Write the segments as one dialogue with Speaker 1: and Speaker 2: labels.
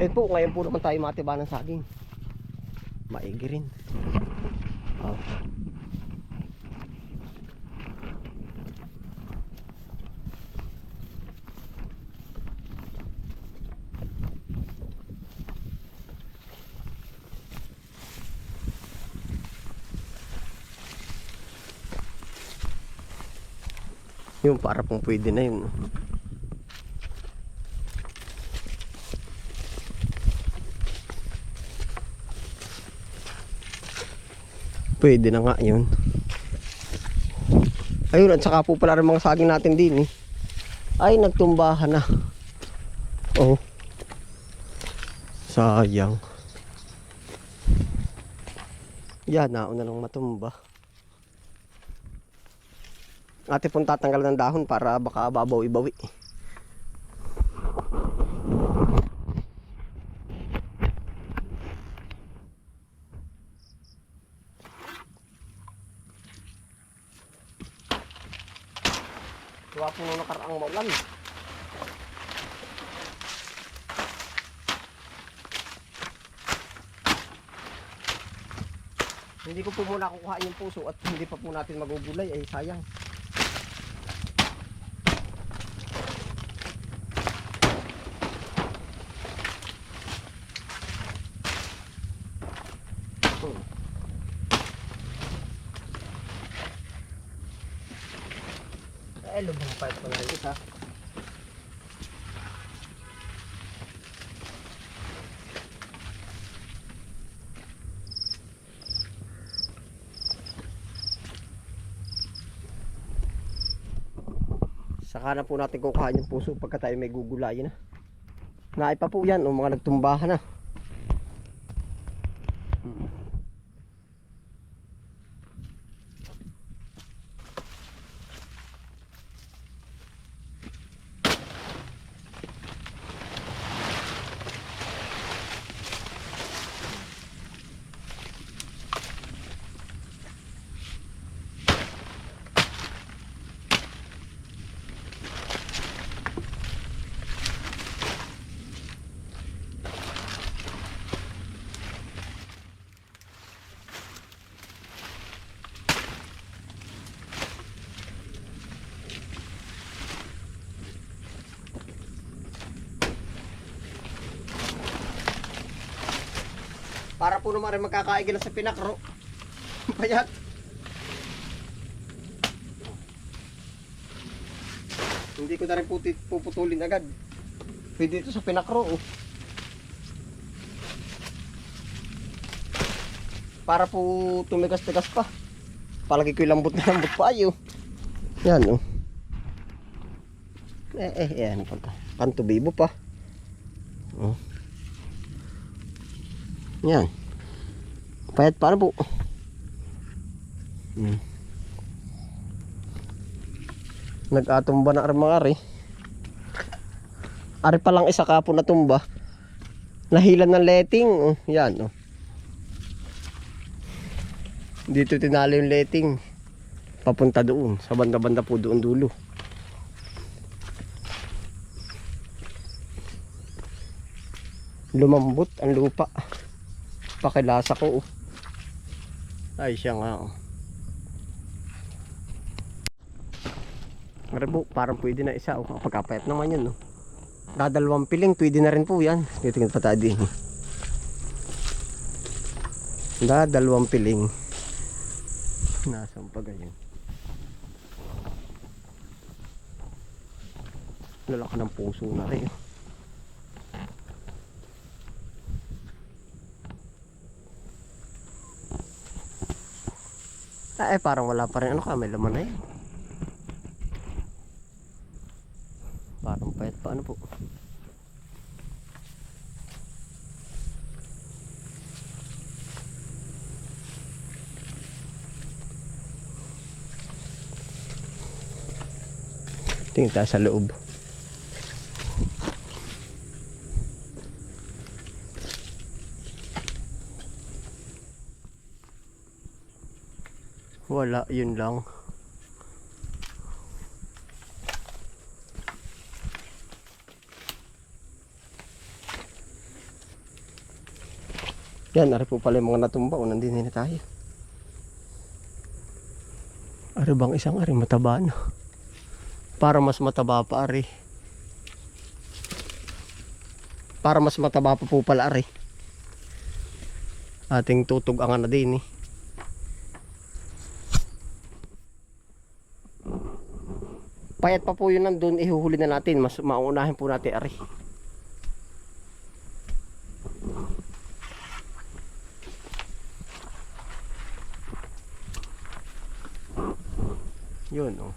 Speaker 1: Eh po, ngayon po naman tayo matiba ng saging. Maigi rin. Oh. Yung para pong pwede na yun. Pwede na nga yun. Ayun, at saka po pala rin mga saging natin din eh. Ay, nagtumbahan na. Oh. Sayang. Yan, nauna lang matumba. Ate pong tatanggal ng dahon para baka babaw-ibawi. Gawa po nung nakaraang maulan. Hindi ko po muna kukuhain yung puso at hindi pa po natin magugulay ay sayang. Hmm. Eh, lubang pa ito na Saka na po natin kukuhain yung puso pagka tayo may gugulayin na. Naay pa po yan, o mga nagtumbahan na. Para po naman rin magkakaigil sa pinakro. Payat. Hindi ko na rin puti, puputulin agad. Pwede ito sa pinakro. Oh. Para po tumigas-tigas pa. Palagi ko lambot na lambot pa ayo. Yan oh. Eh eh yan pagka. Pantubibo pa. Oh. Yan. Payat para po. Hmm. Nag-atumba na mga ari. Ari pa lang isa kapo na tumba. Nahilan ng letting. Oh, yan oh. Dito tinalo yung letting. Papunta doon. Sa banda-banda po doon dulo. Lumambot ang lupa pakilasa ko oh. ay siya nga oh. Marabo, parang pwede na isa oh. pagkapayat naman yun oh. dadalawang piling pwede na rin po yan titingin pa tayo dadalawang piling nasaan pa ganyan lalaki ng puso na rin oh. Eh, parang wala pa rin. Ano ka, may laman na yan. Parang payat pa. Ano po? Tingin tayo sa loob. Wala, yun lang. Yan, ari po pala yung mga natumba. O, nandun na tayo. Ari bang isang ari mataba na. Para mas mataba pa ari. Para mas mataba pa po pala ari. Ating tutug ang na din eh. Payat pa po yun nandun, ihuhuli na natin. Mas mauunahin po natin ari. Yun oh.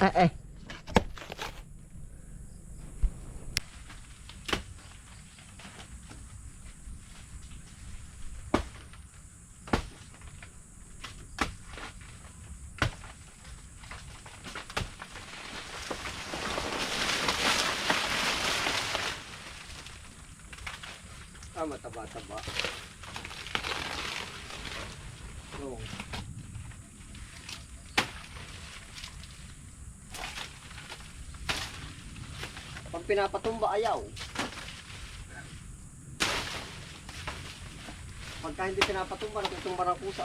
Speaker 1: Eh eh. Ah, mataba-taba. Oo. Pag pinapatumba, ayaw. Pagka hindi pinapatumba, natutumba ng pusa.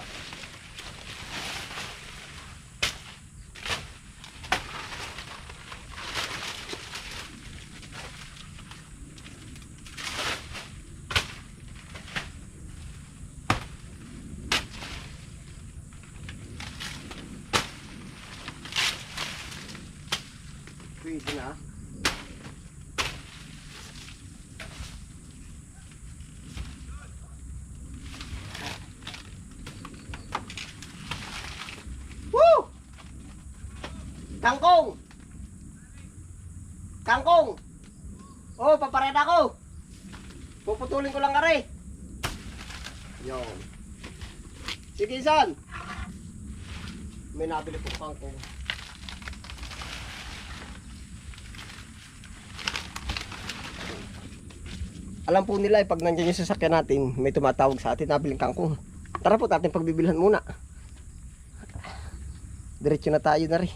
Speaker 1: Pwede na. Woo! Kangkong! Kangkong! Oh, papareda ko! Puputulin ko lang kare. Yon. Sige, San. May nabili po kangkong. Alam po nila eh, pag nandiyan yung sasakyan natin, may tumatawag sa atin, nabiling kangkong. Tara po, ating pagbibilhan muna. Diretso na tayo na rin.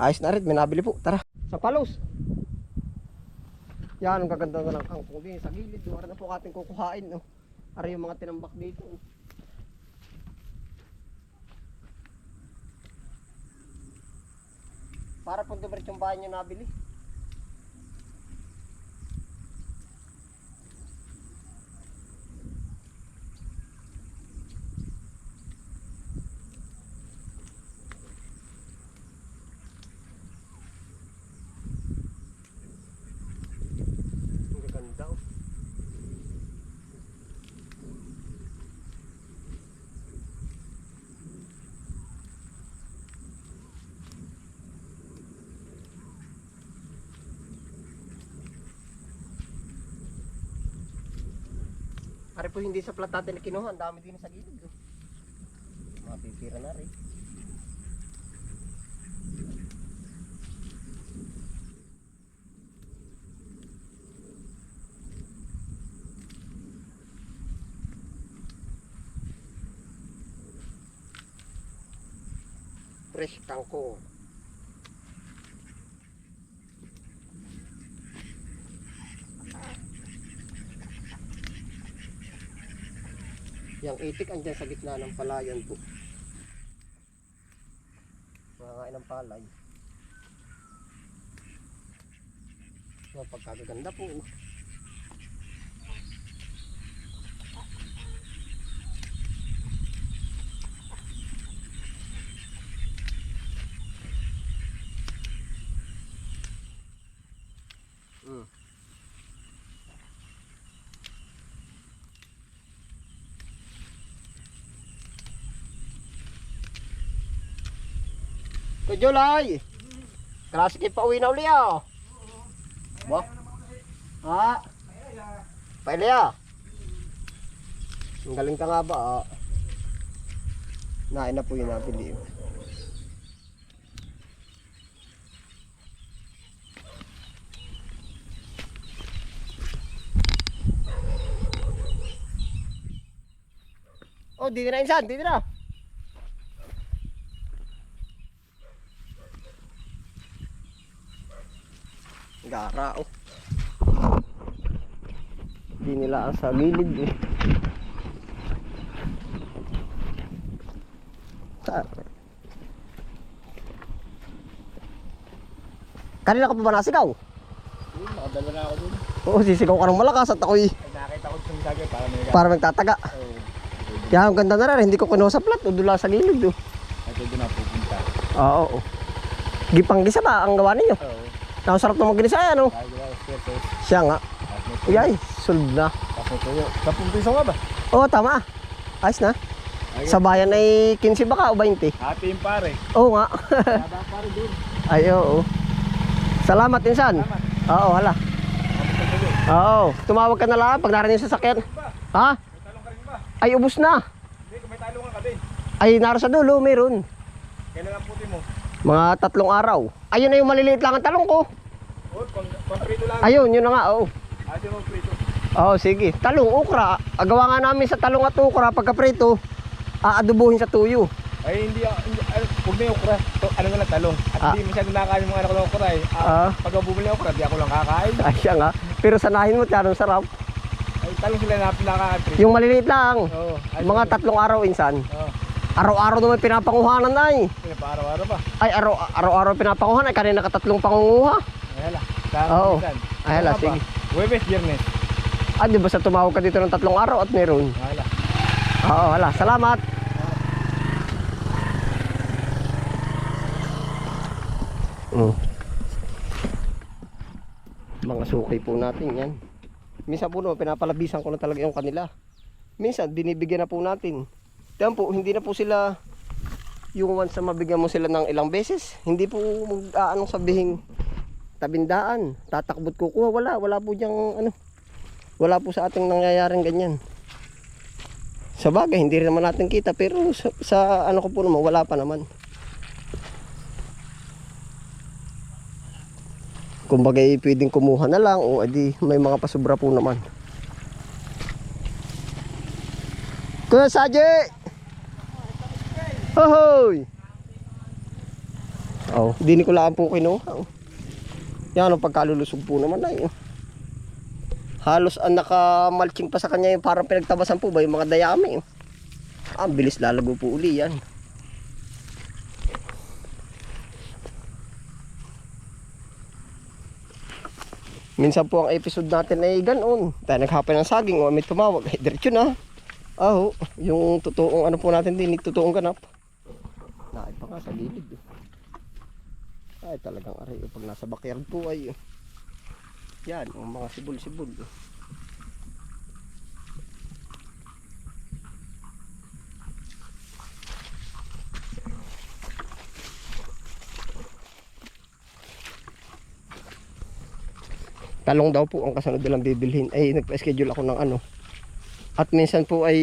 Speaker 1: Ayos na rin, may nabili po. Tara, sa palos. Yan, ang gaganda na ng kangkong din. Sa gilid, doon na po ating kukuhain. No? Ari yung mga tinambak dito. oh. Para po dumiretso yung bahay nyo nabili. Ari po hindi sa plat natin na kinuha, ang dami din sa gilid. Oh. Mapipira na rin. Fresh kangkong. Yang itik andyan sa gitna ng palayan po. Mga ng palay. Mga pagkagaganda po. Kujulay! Klase kayo pa uwi na uli ah. Ba? Ha? Paili ah. Ang galing ka nga ba? Ah. Nain na po yun nabili. Oh, dito na insan, dito na. Gara, oh. Di nila sa gilid eh. Sa... Kanina ka pa ba nasigaw?
Speaker 2: Yun, nakadala na ako dun.
Speaker 1: Oo, sisigaw ka ng malakas at ako'y
Speaker 2: Ay, nakita ko sa dagat para may
Speaker 1: para magtataga.
Speaker 2: Oo.
Speaker 1: Kaya ang ganda na rin, hindi ko kinuha sa plat, udula sa gilid oh.
Speaker 2: Ay, doon na pupunta.
Speaker 1: Oo, oo. Gipang gisa ba ang gawa ninyo?
Speaker 2: Oo.
Speaker 1: Ang sarap naman ginisa yan oh. Siya nga. Uyay, solve na.
Speaker 2: Sampung piso nga ba?
Speaker 1: Oo, tama. Ayos na. Sa bayan ay 15 baka o 20?
Speaker 2: Ate yung pare.
Speaker 1: Oo nga.
Speaker 2: Naba pare dun.
Speaker 1: Ay, oo. Salamat, insan.
Speaker 2: Salamat.
Speaker 1: Oo, hala. Oo, tumawag ka na lang pag narinig yung sasakyan. Ha? Ay, ubus na.
Speaker 2: Hindi, may talong ka din.
Speaker 1: Ay, naro sa dulo, meron.
Speaker 2: Kailan ang puti mo?
Speaker 1: Mga tatlong araw. Ayun na yung maliliit lang ang talong ko.
Speaker 2: Oo, pang, pang prito lang.
Speaker 1: Ayun, yun na nga, oo.
Speaker 2: Ate mo prito.
Speaker 1: Oo, sige. Talong, ukra. Agawa nga namin sa talong at ukra pagka-prito. Aadubuhin sa tuyo.
Speaker 2: Ay, hindi, ako- hindi ay, huwag na yung okra. To, ano na lang, talong. At
Speaker 1: Ah.
Speaker 2: hindi masyado nakakain yung mga anak ko ng okra eh. Ah,
Speaker 1: Ah.
Speaker 2: Pag bumili ng okra, di ako lang kakain.
Speaker 1: Ay, siya nga. Pero sanahin mo, tiyan, sarap.
Speaker 2: Ay, talong sila na prito.
Speaker 1: Yung maliliit lang.
Speaker 2: Oo. Ay,
Speaker 1: Mga tatlong araw, insan.
Speaker 2: Oo.
Speaker 1: Araw-araw naman pinapanguhanan ay.
Speaker 2: Araw-araw pa.
Speaker 1: Ay, araw, araw-araw pinapanguhan. Ay, kanina katatlong pangunguha.
Speaker 2: Ay, hala. Sa
Speaker 1: Oo.
Speaker 2: minsan.
Speaker 1: Ay, hala,
Speaker 2: ba?
Speaker 1: sige.
Speaker 2: Huwebes, Biyernes.
Speaker 1: Ah, di ba sa tumawag ka dito ng tatlong araw at meron?
Speaker 2: Ay, hala.
Speaker 1: Oo, wala. Salamat. Mm. Mga sukay po natin yan. Minsan po no, pinapalabisan ko na talaga yung kanila. Minsan, binibigyan na po natin. Diyan po, hindi na po sila yung once na mabigyan mo sila ng ilang beses. Hindi po mag, ah, anong sabihin tabindaan, tatakbot kukuha. Wala, wala po diyang ano. Wala po sa ating nangyayaring ganyan. Sa bagay, hindi rin naman natin kita pero sa, sa ano ko po naman, wala pa naman. Kumbaga, eh, pwedeng kumuha na lang o edi may mga pasubra po naman. Kuya Saje! Hohoy! Oh, di ko lang po kinuha. Yan ang pagkalulusog po naman ay. oh. Halos ang nakamalching pa sa kanya yung parang pinagtabasan po ba yung mga dayami. oh. Ah, bilis lalago po uli yan. Minsan po ang episode natin ay ganoon. Tayo naghapay ng saging o may tumawag. Ay, diretso na. Ah, oh, yung totoong ano po natin din, totoong ganap. Nakay pa nga sa gilid. oh. Ay, talagang aray. oh, Pag nasa backyard po ay, oh. yan, ang mga sibol-sibol. oh. Talong daw po ang kasunod nilang bibilhin. Ay, nagpa-schedule ako ng ano. At minsan po ay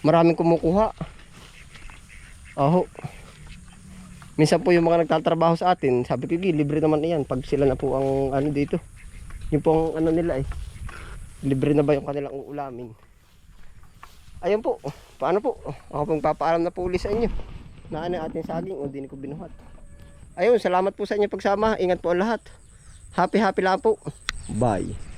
Speaker 1: maraming kumukuha. Aho. Minsan po yung mga nagtatrabaho sa atin, sabi ko, "Gi, libre naman iyan pag sila na po ang ano dito. Yung po ang ano nila eh. Libre na ba yung kanilang uulamin? Ayun po. Paano po? Ako pong papaalam na po uli sa inyo. Na ano ating saging o di ko binuhat. Ayun, salamat po sa inyo pagsama. Ingat po ang lahat. Happy happy lang po. Bye.